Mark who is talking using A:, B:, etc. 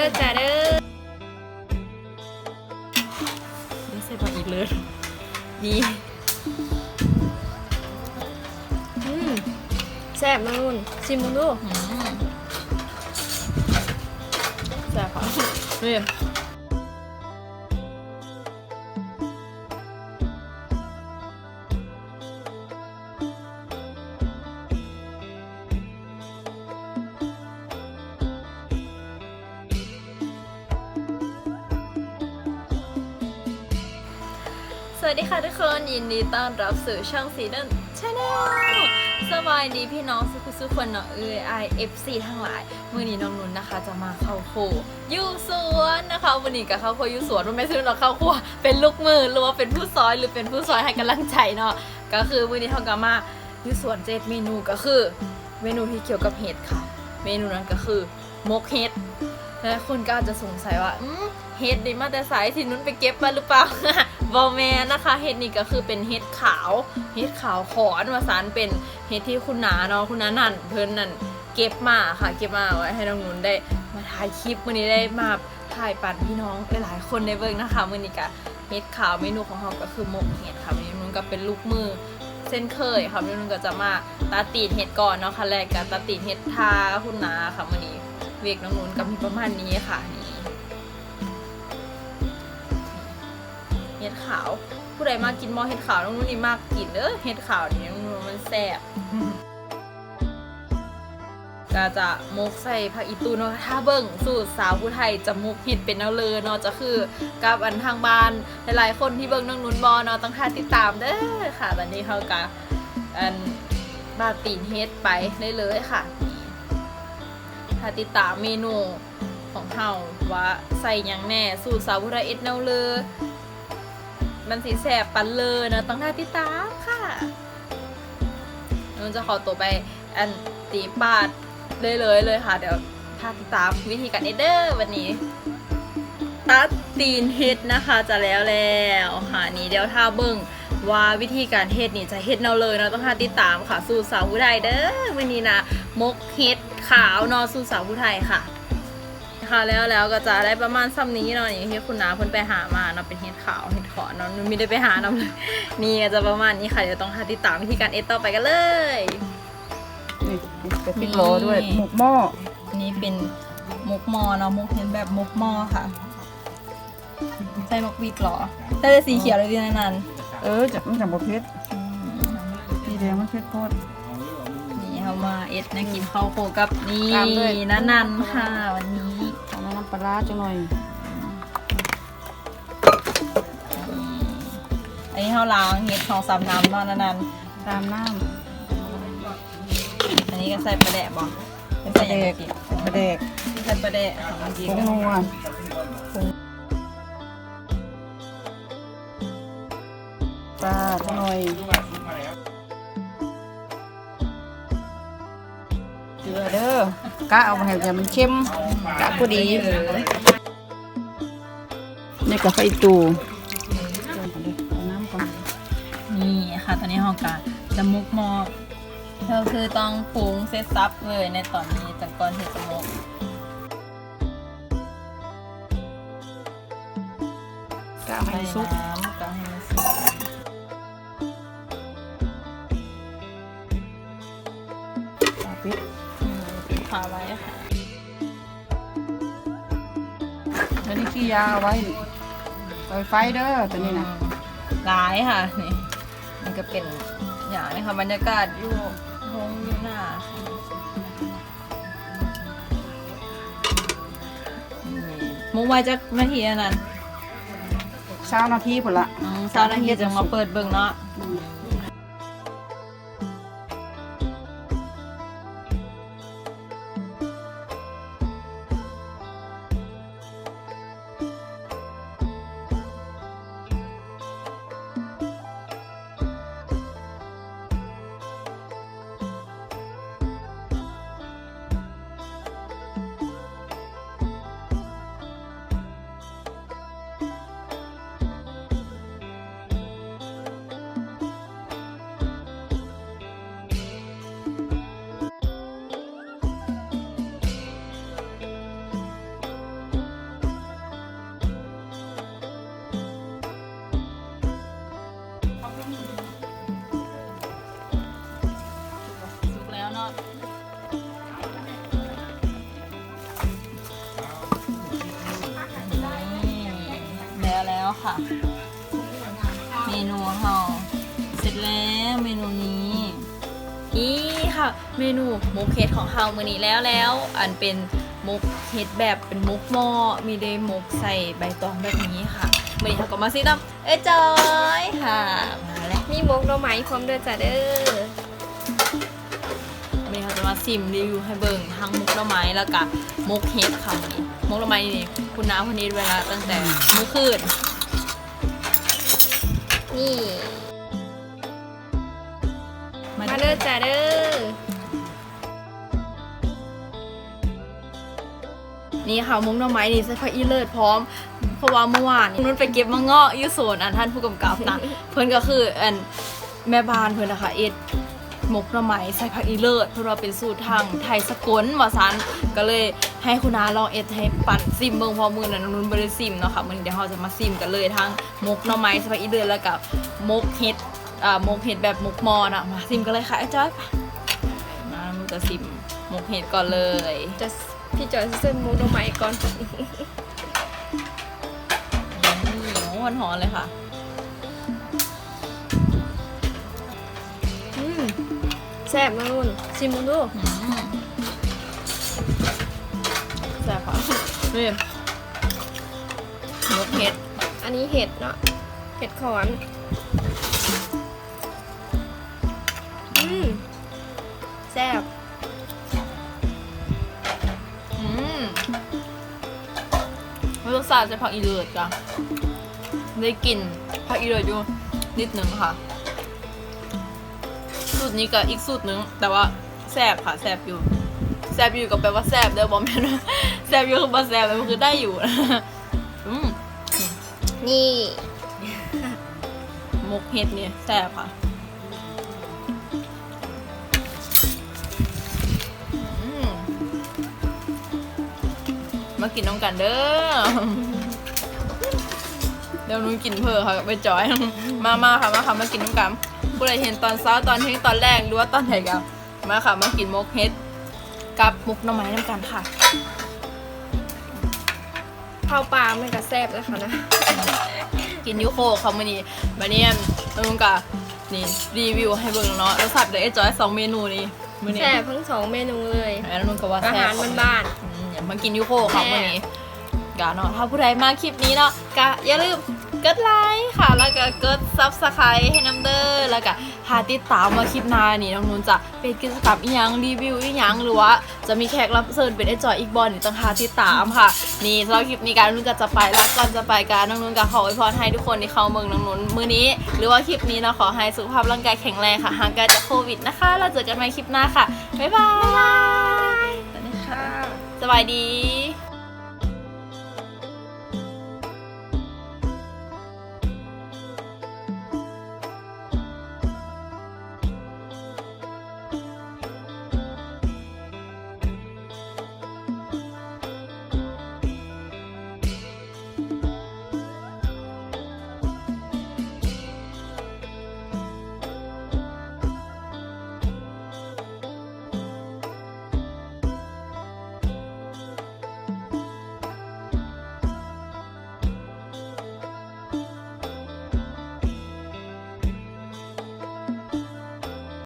A: เด้อจ้าเด้อไม่ใส่ผักอีกเลย ดีอืมแซ่บน้องนุ่นชิมมึงดู
B: อืม
A: แซ่บค่ะนี่ วัสดีค่ะทุกคนยินดีต้อนรับสู่ช่องสีดินชาแนลสบายดีพี่น้องสุขสุขคนเนาะเอไอเอฟซีทั้งหลายมื่อนี้น้องนุ่นนะคะ จะมาเข้าครัวยู่สวนนะคะวันนี้กับเข้าครัวยู่สวนไม่ซื้อหรอกเข้าครัวเป็นลูกมือหรือว่าเป็นผู้ซอยหรือเป็นผู้ซอยให้กำลังใจเนาะก็คือมื่อนี้เขาก็มายู่สวนเจ็ดเมนูก็คือ เมนูที่เกี่ยวกับเห็ดค่ะ เมนูนั้นก็คือมกเห็ด และคนก็อาจจะสงสัยว่าเห็ดนี่มาแต่สายที่นุ้นไปเก็บมาหรือเปล่าบอแมนนะคะเห็ดนี่ก็คือเป็นเห็ดขาวเห็ดขาวขอนวสานเป็นเห็ดที่คุณนาเนาะคุณนานั่นเพิ่นนั่นเก็บมาค่ะ เก็บมาไว้ให้น้องนุ้นได้มาถ่ายคลิปมื้อนี้ได้มาถ่ายปันพี่น้องหลายๆคนในเบิ่งนะคะมื้อนี้ก็เห็ดขาวเมนูของเราก็คือหมกเห็ดค่ะเมนูนู้นก็เป็นลูกมือเส้นเคยค่ะเมนูนู้นก็จะมาตาตีนเห็ดก่อนเนาะค่ะแรกก็ตาตีนเห็ดทาคุณนาค่ะมื้อนี้ เวกน้องนุนก็มีประมาณนี้ค่ะนี่เห็ดขาว ผู้ใดมากินมอเห็ดขาวน้องนุ่นนี่มากกินเด้อเห็ดขาวนี่น้องนุ่นมันแซ่บก็จะมุกใส่ผักอีตูเนาะถ้าเบิ่งสูตรสาวผู้ไทยจะมุกเห็ดเป็นเอาเลยเนาะจะคือกับอันทางบ้านหลายๆคนที่เบิ่งน้องนุ่นบอเนาะต้องท่าติดตามเด้อค่ะตอนนี้เขาก็อันบาตีนเฮ็ดไปได้เลยค่ะ ถ้าติดตามเมนูของเฮาว่าใส่ยังแน่ สูตรสาวพุทธเอ็ดเนาเลยมันสีแสบปันเลยนะต้องท่าติดตามค่ะนุ่นจะขอตัวไปอันตีปาดเลยเลยเลยค่ะ เดี๋ยวท่าติดตามวิธีการเอดเดอร์วันนี้ตัดตีนเฮ็ดนะคะจะแล้วแล้วค่ะนี่เดี๋ยวท่าเบิ่ง ว่าวิธีการเฮ็ดนี่จะเฮ็ดเนาเลยเนาะต้องหาติดตามค่ะ สูตรสาวผู้ไทยเด้อวันนี้นะมกเฮ็ดขาวเนาะสูตรสาวผู้ไทยค่ะค่ะแล้วแล้วก็จะได้ประมาณซ้ำนี้เนาะอย่างที่คุณน้าเพิ่นไปหามาเนาะเป็นเฮ็ดขาวเฮ็ดขอเนาะนุ่นไม่ได้ไปหานำเลยนี่ก็จะประมาณนี้ค่ะเดี๋ยวต้องหาติดตามวิธีการเอ็ดต่อไปกันเลย
C: นี่กระติกโลด้วยหมกหม้อ
A: อันนี้เป็นมกหมอเนาะมกเห็นแบบมกหมอค่ะใส่มกวีกเหรอใส่แต่สีเขียวเลยดีนะนัน
C: เออจะมันจับประเภทสีแดงมันเผ็ดโคตร
A: นี่เขามาเอ็ดนะกินข้าวโคกับนี่
C: ตามด้วย
A: นันนันค่ะวันนี้
C: เอาน้ำปลาร้าจังหน่อย
A: อันนี้เขาล้างเห็ดสองสามน้ำเนาะนันนัน
C: ตามน้
A: อันนี้ก็ใส่ปลาแดะบ่เป็นำ
C: ป
A: ใส่
C: ลา
A: ยัง
C: แด
A: ไง
C: ก
A: กิน
C: ปลาแดก
A: ใส่ปลาแดะของจริง
C: ผงนัว ปลาจังหน่อยเกลือเด้อกะเอามาให้แต่มันเข้มกะพอดี
A: เออ
C: นี่กะไฟตูเอาน้ำก่อน
A: นี่ค่ะ ตอนนี้ห้องการจะมุกหมอก็คือต้องปรุงเซตซับเลยในตอนนี้จากก่อนที่จะมุก
C: กะให้ซุป
A: ม
C: ปิด
A: ฝาไว้ค่ะ
C: แล้วนี่ขี้ยาเอาไว้ปล่อยไฟเด้อตัวนี้นะ
A: ร้ายค่ะ นี่ มันก็เป็นอย่างนี้ค่ะบรรยากาศอยู่ทงอยู่หน้าค่ะนี่มุกไว้จะนาทีอันนั้น
C: เช้านาทีผลละ
A: อืมเช้านาทีจะมาเปิดเบิ่งเนาะ เมนูเฮาเสร็จแล้วเมนูนี้นี่ค่ะ เมนูมุกเฮ็ดของเฮามื้อนี้แล้วแล้ว อันเป็นมุกเฮ็ดแบบเป็นมุกหม้อมีได้มุกใส่ใบตองแบบนี้ค่ะมื้อนี้เฮาก็มาซิตำเอ้ยจอยค่ะมาแล้ว
B: มีมกดอกไม้พร้อมเด้อจ้ะเด้อ
A: วันนี้เขาจะมาซิมรีวิวให้เบิ่งทั้งมุกหน่อไม้แล้วก็มุกเฮ็ดค่ะวันนี้มุกหน่อไม้นี่คุณน้าคนนี้เวลาตั้งแต่มื้อคืน
B: นี่
A: มา
B: มาเด้อจ้าเด้อ
A: นี่ค่ะมุกหน้ำไม้นี่ใส่ผักอีเลิศพร้อม เพราะว่าเมื่อวานนี่นุ่นไปเก็บมะเงาะอยูโซนอันท่านผู้กำกับนะ เพิ่นก็คืออันแม่บ้านเพิ่นนะคะเอ็ด หมกหน่อไม้ใส่ผักอีเลิศเพราะว่าเป็นสูตรทางไทยสกลว่าซันก็เลยให้คุณน้าลองเอ็ดให้ปั่นซิมเบิ่งเพอมือนั้นนุ่นบ่ได้ซิมเนาะค่ะมื้อนี้เดี๋ยวเราจะมาซิมกันเลยทั้งหมกหน่อไม้ใส่ผักอีเลิศแล้วกับหมกเห็ดอ่าหมกเห็ดแบบหมกมอนะมาซิมกันเลยค่ะไอ้จ้อยไปมามึงจะซิมหมกเห็ดก่อนเลย
B: จะพี่จอยสิเส้นมกดอกไม้ก่อน
A: นี่โอ้หอนๆเลยค่ะ
B: แซ่บมากนุ่นชิมมึงดู
A: อืมแซ่บค่ะนี่หมกเห็ด
B: อันนี้เห็ดเนาะเห็ดขอน อืมแซ่บ
A: อืมรสชาติจะผักอีเลือดจ้ะได้กลิ่นผักอีเลือดอยู่นิดนึงค่ะ สูตรนี้กับอีกสูตรนึง แต่ว่าแซ่บค่ะแซ่บอยู่แซ่บอยู่กับแปลว่าแซ่บเด้อบอมแม่นว่าแซ่บอยู่คือบ่แซ่บมันคือได้อยู่นะอืม
B: นี่
A: มกเห็ดเนี่ยแซ่บค่ะอืมมากินน้องกันเด้อ เดี๋ยวหนุ้นกินเพื่อค่ะไปจอย มามาค่ะมาค่ะมากินน้ำกัน ผู้ใดเห็นตอนเช้าตอนเที่ยงตอนแรกหรือว่าตอนไหนกันมาค่ะ มากินมกเฮ็ดกับมุกหน่อไม้น้ำกันค่ะ
B: ข้าวปลามันก็แซ่บแล้วค่ะนะ
A: กินยูโคเขามานี่มาเนี่ยน้องกะนี่รีวิวให้เบิ่งเนาะแล้วสับเดี๋ยวไอ้จอยสองเมนูนี้มื้อนี้
B: แซ่บทั้งสองเมนูเลย
A: แล้วนุ่นก็ว่า
B: อา
A: แซ่
B: หาร
A: บ
B: บ้าน
A: อืมอย่ามากินยูโคค่ะ
B: แซ่บ
A: วันนี้กะเนาะถ้าผู้ใดมาคลิปนี้เนาะกะอย่าลืม กดไลค์ค่ะ แล้วก็กดซับสไครต์ให้น้ำเด้อแล้วก็หาติดตามมาคลิปหน้านี่น้องนุ่นจะเป็นกิจกรรมอีหยังรีวิวอีหยังหรือว่าจะมีแขกรับเชิญเป็นไอ้จอยอีกบอลนี่ต้องหาติดตามค่ะ นี่สำหรับคลิปนี้การนุ่นก็จะไปแล้วก่อนจะไปการน้องนุ่นก็ขออวยพรให้ทุกคนที่เข้าเมืองน้องนุ่นมื้อนี้ หรือว่าคลิปนี้นะขอให้สุขภาพร่างกายแข็งแรงค่ะห่างไกลจากโควิดนะคะ เราเจอกันใหม่คลิปหน้าค่ะบ๊ายบาย
B: ๆค่ะ
A: สบายดี